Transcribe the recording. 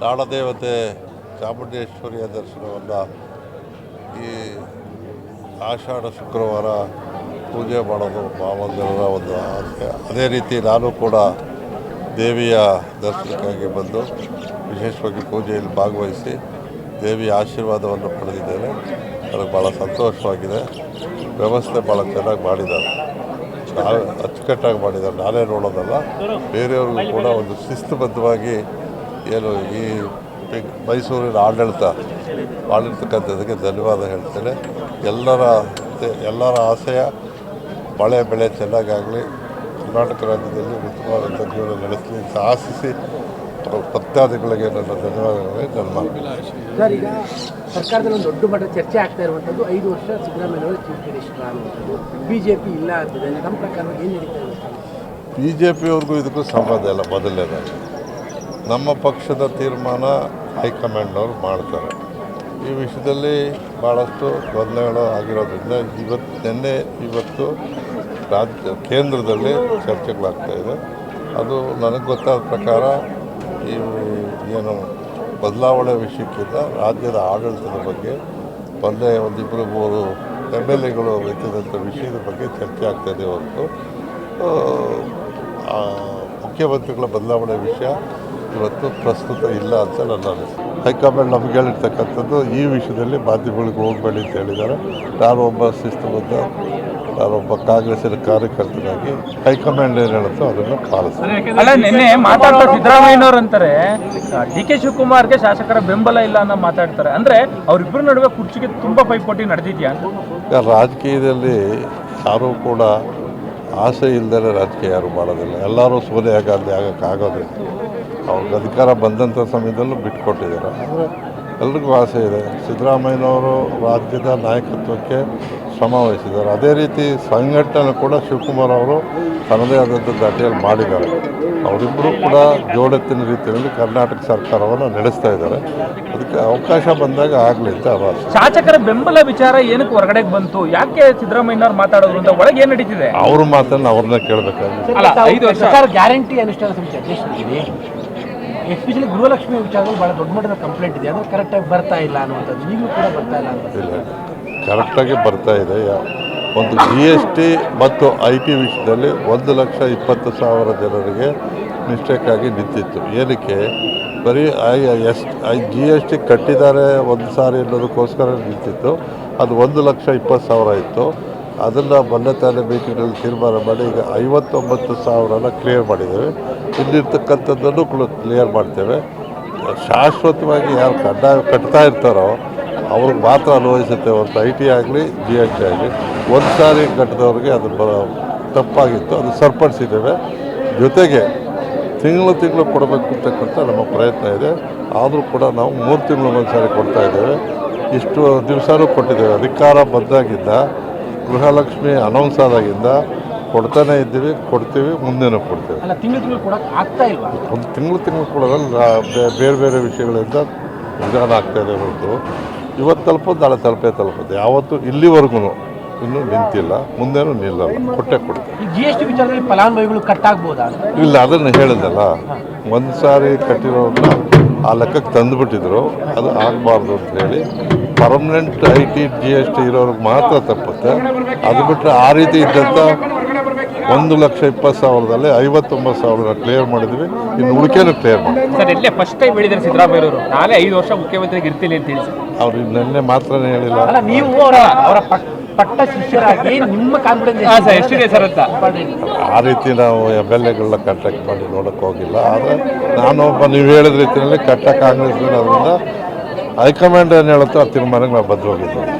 ನಾಡದೇವತೆ ಚಾಮುಂಡೇಶ್ವರಿಯ ದರ್ಶನವನ್ನು ಈ ಆಷಾಢ ಶುಕ್ರವಾರ ಪೂಜೆ ಮಾಡೋದು ಭಾವಂದರ ಒಂದು ಆಸೆ. ಅದೇ ರೀತಿ ನಾನು ಕೂಡ ದೇವಿಯ ದರ್ಶನಕ್ಕಾಗಿ ಬಂದು ವಿಶೇಷವಾಗಿ ಪೂಜೆಯಲ್ಲಿ ಭಾಗವಹಿಸಿ ದೇವಿಯ ಆಶೀರ್ವಾದವನ್ನು ಪಡೆದಿದ್ದೇನೆ. ನನಗೆ ಭಾಳ ಸಂತೋಷವಾಗಿದೆ. ವ್ಯವಸ್ಥೆ ಭಾಳ ಚೆನ್ನಾಗಿ ಮಾಡಿದ್ದಾರೆ. ನಾವೇ ಅಚ್ಚುಕಟ್ಟಾಗಿ ಮಾಡಿದ್ದಾರೆ. ನಾನೇ ನೋಡೋದಲ್ಲ. ಬೇರೆಯವ್ರಿಗೂ ಕೂಡ ಒಂದು ಶಿಸ್ತುಬದ್ಧವಾಗಿ ಏನು ಈ ಮೈಸೂರಿನ ಆಡಳಿತ ಆಡಳಿತಕ್ಕಂಥದ್ದಕ್ಕೆ ಧನ್ಯವಾದ ಹೇಳ್ತೇನೆ. ಎಲ್ಲರ ಎಲ್ಲರ ಆಸೆಯ ಮಳೆ ಬೆಳೆ ಚೆನ್ನಾಗಾಗಲಿ. ಕರ್ನಾಟಕ ರಾಜ್ಯದಲ್ಲಿ ಉತ್ತಮವಾದಂಥ ಜೀವನ ನಡೆಸಲಿ ಅಂತ ಆಶಿಸಿ ಭಕ್ತಾದಿಗಳಿಗೆ ನನ್ನ ಧನ್ಯವಾದಗಳೇ. ನನ್ನ ಮಾತು ಈಗ ಸರ್ಕಾರದಲ್ಲಿ ಒಂದು ದೊಡ್ಡ ಮಟ್ಟ ಚರ್ಚೆ ಆಗ್ತಾ ಇರುವಂಥದ್ದು ಐದು ವರ್ಷ ಸಿದ್ದರಾಮಯ್ಯ ಅವರು ಚೀಫ್ ಮಿನಿಸ್ಟರ್ ಅನ್ನುವಂಥದ್ದು ಬಿ ಜೆ ಪಿ ಇಲ್ಲ ಅಂತಿದೆ ನಮ್ಮ ಪ್ರಕಾರ ಏನು ನಡೀತಾ ಇದೆ? ಬಿ ಜೆ ಪಿಯವ್ರಿಗೂ ಇದಕ್ಕೂ ಸಂಬಂಧ ಇಲ್ಲ ಮೊದಲನೇದಾಗಿ. ನಮ್ಮ ಪಕ್ಷದ ತೀರ್ಮಾನ ಹೈಕಮಾಂಡ್ನವ್ರು ಮಾಡ್ತಾರೆ. ಈ ವಿಷಯದಲ್ಲಿ ಭಾಳಷ್ಟು ಗೊಂದಲಗಳು ಆಗಿರೋದ್ರಿಂದ ಇವತ್ತು ನಿನ್ನೆ ಇವತ್ತು ರಾಜ್ಯ, ಕೇಂದ್ರದಲ್ಲಿ ಚರ್ಚೆಗಳಾಗ್ತಾ ಇದೆ. ಅದು ನನಗೆ ಗೊತ್ತಾದ ಪ್ರಕಾರ ಈ ಏನು ಬದಲಾವಣೆ ವಿಷಯಕ್ಕಿಂತ ರಾಜ್ಯದ ಆಡಳಿತದ ಬಗ್ಗೆ, ಮೊನ್ನೆ ಒಂದಿಬ್ಬರು ಮೂರು ಎಂ ಎಲ್ ಎಗಳು ಎತ್ತಿದಂಥ ವಿಷಯದ ಬಗ್ಗೆ ಚರ್ಚೆ ಆಗ್ತಾಯಿದೆ ಹೊರತು. ಮುಖ್ಯಮಂತ್ರಿಗಳ ಬದಲಾವಣೆ ವಿಷಯ ಇವತ್ತು ಪ್ರಸ್ತುತ ಇಲ್ಲ ಅಂತ ನನ್ನ ಅನಿಸಿಕೆ. ಹೈಕಮಾಂಡ್ ನಮ್ಗೆ ಹೇಳಿರ್ತಕ್ಕಂಥದ್ದು ಈ ವಿಷಯದಲ್ಲಿ ಮಾಧ್ಯಮಗಳಿಗೆ ಹೋಗಬೇಡಿ ಅಂತ ಹೇಳಿದ್ದಾರೆ. ನಾನು ಒಬ್ಬ ಶಿಸ್ತುಬದ್ಧ ನಾನೊಬ್ಬ ಕಾಂಗ್ರೆಸ್ಸಿನ ಕಾರ್ಯಕರ್ತನಾಗಿ ಹೈಕಮಾಂಡ್ ಏನು ಹೇಳುತ್ತೋ ಅದನ್ನು ಪಾಲಿಸ್ತೀನಿ ಅಲ್ಲ ನಿನ್ನೆ ಮಾತಾಡ್ತಾ ಸಿದ್ದರಾಮಯ್ಯನವ್ರು ಅಂತಾರೆ ಡಿ ಕೆ ಶಿವಕುಮಾರ್ಗೆ ಶಾಸಕರ ಬೆಂಬಲ ಇಲ್ಲ ಅನ್ನೋ ಮಾತಾಡ್ತಾರೆ. ಅಂದ್ರೆ ಅವರಿಬ್ಬರ ನಡುವೆ ಕುರ್ಚಿಗೆ ತುಂಬಾ ಪೈಪೋಟಿ ನಡೆದಿದೆಯಾ ರಾಜಕೀಯದಲ್ಲಿ ಯಾರೂ ಕೂಡ ಆಸೆ ಇಲ್ಲದೇ ರಾಜಕೀಯ ಯಾರು ಮಾಡೋದಿಲ್ಲ. ಎಲ್ಲರೂ ಸೋನಿಯಾ ಗಾಂಧಿ ಆಗಕ್ಕೆ ಆಗೋದಿಲ್ಲ. ಅವ್ರಿಗೆ ಅಧಿಕಾರ ಬಂದಂಥ ಸಮಯದಲ್ಲೂ ಬಿಟ್ಕೊಟ್ಟಿದ್ದಾರೆ. ಅಂದರೆ ಎಲ್ರಿಗೂ ಆಸೆ ಇದೆ. ಸಿದ್ದರಾಮಯ್ಯನವರು ರಾಜ್ಯದ ನಾಯಕತ್ವಕ್ಕೆ ಶ್ರಮ ವಹಿಸಿದ್ದಾರೆ ಅದೇ ರೀತಿ ಸಂಘಟನೆ ಕೂಡ ಶಿವಕುಮಾರ್ ಅವರು ತನ್ನದೇ ಆದಂಥ ದಾಟಿಯಲ್ಲಿ ಮಾಡಿದ್ದಾರೆ. ಅವರಿಬ್ಬರು ಕೂಡ ಜೋಡೆತ್ತಿನ ರೀತಿಯಲ್ಲಿ ಕರ್ನಾಟಕ ಸರ್ಕಾರವನ್ನು ನಡೆಸ್ತಾ ಇದ್ದಾರೆ. ಅದಕ್ಕೆ ಅವಕಾಶ ಬಂದಾಗ ಆಗಲಿ ಅಂತ ಅವರ ಆಸೆ ಶಾಸಕರ ಬೆಂಬಲ ವಿಚಾರ ಏನಕ್ಕೆ ಹೊರಗಡೆಗೆ ಬಂತು? ಯಾಕೆ ಸಿದ್ದರಾಮಯ್ಯನವ್ರು ಮಾತಾಡೋದು ಅಂತ ಒಳಗೆ ಏನು ನಡೀತಿದೆ? ಅವ್ರ ಮಾತನ್ನು ಅವ್ರನ್ನ ಸರ್ಕಾರ ಗ್ಯಾರಂಟಿ ಅನುಷ್ಠಾನ ಸಮಿತಿ ಎಸ್ಪೆಷಲಿ ಗೃಹಲಕ್ಷ್ಮಿ ವಿಚಾರದಲ್ಲಿ ಭಾಳ ದೊಡ್ಡ ಮಟ್ಟದ ಕಂಪ್ಲೇಂಟ್ ಇದೆ. ಅದು ಕರೆಕ್ಟಾಗಿ ಬರ್ತಾ ಇಲ್ಲ ಅನ್ನುವಂಥದ್ದು. ಈಗಲೂ ಕೂಡ ಬರ್ತಾ ಇಲ್ಲ ಇಲ್ಲ. ಕರೆಕ್ಟಾಗಿ ಬರ್ತಾ ಇದೆ. ಒಂದು ಜಿ ಎಸ್ ಟಿ ಮತ್ತು ಐ ಟಿ ವಿಷಯದಲ್ಲಿ ಒಂದು ಲಕ್ಷ ಇಪ್ಪತ್ತು ಸಾವಿರ ಜನರಿಗೆ ಮಿಸ್ಟೇಕಾಗಿ ನಿಂತಿತ್ತು ಏನಕ್ಕೆ? ಬರೀ I S I G S T ಕಟ್ಟಿದ್ದಾರೆ ಒಂದು ಸಾರಿ ಅನ್ನೋದಕ್ಕೋಸ್ಕರ ನಿಂತಿತ್ತು ಅದು ಒಂದು ಲಕ್ಷ ಇಪ್ಪತ್ತು ಸಾವಿರ ಇತ್ತು. ಅದನ್ನು ಮೊನ್ನೆ ತಾನೇ ಮೀಟಿಂಗ್ನಲ್ಲಿ ತೀರ್ಮಾನ ಮಾಡಿ ಈಗ ಐವತ್ತೊಂಬತ್ತು ಸಾವಿರನ ಕ್ಲಿಯರ್ ಮಾಡಿದ್ದೇವೆ. ಇಲ್ಲಿರ್ತಕ್ಕಂಥದ್ದನ್ನು ಕೂಡ ಕ್ಲಿಯರ್ ಮಾಡ್ತೇವೆ. ಶಾಶ್ವತವಾಗಿ ಯಾರು ಕಡ್ಡಾಯ, ಕಟ್ತಾ ಇರ್ತಾರೋ ಅವ್ರಿಗೆ ಮಾತ್ರ ಅನುಭವಿಸುತ್ತೆ ಒಂದು ಐ ಟಿ ಆಗಲಿ, ಜಿ ಎಚ್ ಟಿ ಆಗಲಿ, ಒಂದು ಸಾರಿ ಕಟ್ಟಿದವ್ರಿಗೆ ಅದು ಬ, ತಪ್ಪಾಗಿತ್ತು, ಅದು ಸರಿಪಡಿಸಿದ್ದೇವೆ. ಜೊತೆಗೆ ತಿಂಗಳು ತಿಂಗಳು ಕೊಡಬೇಕು ಅಂತಕ್ಕಂಥ ನಮ್ಮ ಪ್ರಯತ್ನ ಇದೆ. ಆದರೂ ಕೂಡ ನಾವು ಮೂರು ತಿಂಗಳು ಒಂದು ಸಾರಿ ಕೊಡ್ತಾ ಇದ್ದೇವೆ. ಇಷ್ಟು ದಿವಸನೂ ಕೊಟ್ಟಿದ್ದೇವೆ. ಅಧಿಕಾರ ಬಂದಾಗಿದ್ದ ಗೃಹಲಕ್ಷ್ಮಿ ಅನೌನ್ಸ್ ಆದಾಗಿಂದ ಕೊಡ್ತಾನೆ ಇದ್ದೀವಿ ಕೊಡ್ತೀವಿ ಮುಂದೇನು ಕೊಡ್ತೀವಿ. ಒಂದು ತಿಂಗಳು ತಿಂಗಳು ಕೊಡೋದಲ್ಲ ಬೇರೆ ಬೇರೆ ವಿಷಯಗಳಿಂದ ನಿಧಾನ ಆಗ್ತಾ ಇದೆ ಹೊರತು. ಇವತ್ತು ತಲುಪೋದು ನಾಳೆ ತಲುಪೇ ತಲುಪುತ್ತೆ ಯಾವತ್ತು ಇಲ್ಲಿವರೆಗೂ ಇನ್ನೂ ನಿಂತಿಲ್ಲ ಮುಂದೇನು ನಿಲ್ಲಲ್ಲ. ಕೊಟ್ಟೆ ಕೊಡ್ತೀವಿ. ಈ ಜಿ ಎಸ್ ಟಿ ವಿಚಾರದಲ್ಲಿ ಫಲಾನುಭವಿಗಳು ಕಟ್ ಆಗ್ಬೋದಾ? ಇಲ್ಲ ಅದನ್ನು ಹೇಳಿದಲ್ಲ. ಒಂದು ಸಾರಿ ಕಟ್ಟಿರೋರನ್ನ ಆ ಲೆಕ್ಕಕ್ಕೆ ತಂದುಬಿಟ್ಟಿದ್ರು. ಅದು ಆಗಬಾರ್ದು ಅಂತ ಹೇಳಿ. Permanent I T G S T ಇರೋರಿಗೆ ಮಾತ್ರ ತಪ್ಪುತ್ತೆ. ಅದು ಬಿಟ್ಟರೆ ಆ ರೀತಿ ಇದ್ದಂಥ ಒಂದು ಲಕ್ಷ ಇಪ್ಪತ್ತು ಸಾವಿರದಲ್ಲಿ ಐವತ್ತೊಂಬತ್ತು ಸಾವಿರ ಕ್ಲಿಯರ್ ಮಾಡಿದ್ವಿ. ಇನ್ನು ಉಳಿಕೆನೂ ಕ್ಲಿಯರ್ ಮಾಡಿ ಸರ್ ಫಸ್ಟ್ ಟೈಮ್ ಸಿದ್ದರಾಮಯ್ಯ ಅವರು ನಾಳೆ ಐದು ವರ್ಷ ಮುಖ್ಯಮಂತ್ರಿಗೆ ಇರ್ತೀನಿ ಅಂತ ಹೇಳಿ ಅವ್ರು ನಿನ್ನೆ ಮಾತ್ರನೇ ಹೇಳಿಲ್ಲ. ನೀವು ಅವರ ಅವರ ಪಟ್- ಪಟ್ಟ ಶಿಷ್ಯರಾಗಿ ನಿಮ್ಮ ಕಾನ್ಫಿಡೆನ್ಸ್ ಹಾ ಸರ್ ಎಷ್ಟಿದೆ ಸರ್ ಅಂತ? ಆ ರೀತಿ ನಾವು ಎಂ ಎಲ್ ಎಗಳನ್ನ ಕಾಂಟ್ಯಾಕ್ಟ್ ಮಾಡಿ ನೋಡಕ್ಕೆ ಹೋಗಿಲ್ಲ. ಆದರೆ ನಾನೊಬ್ಬ ನೀವು ಹೇಳಿದ ರೀತಿಯಲ್ಲಿ ಕಟ್ಟ ಕಾಂಗ್ರೆಸ್ ಅದರಿಂದ ಹೈಕಮಾಂಡ್ ಏನು ಹೇಳುತ್ತೋ ಆ ತೀರ್ಮಾನಕ್ಕೆ ನಾವು ಬದ್ಧವಾಗಿದ್ದೀವಿ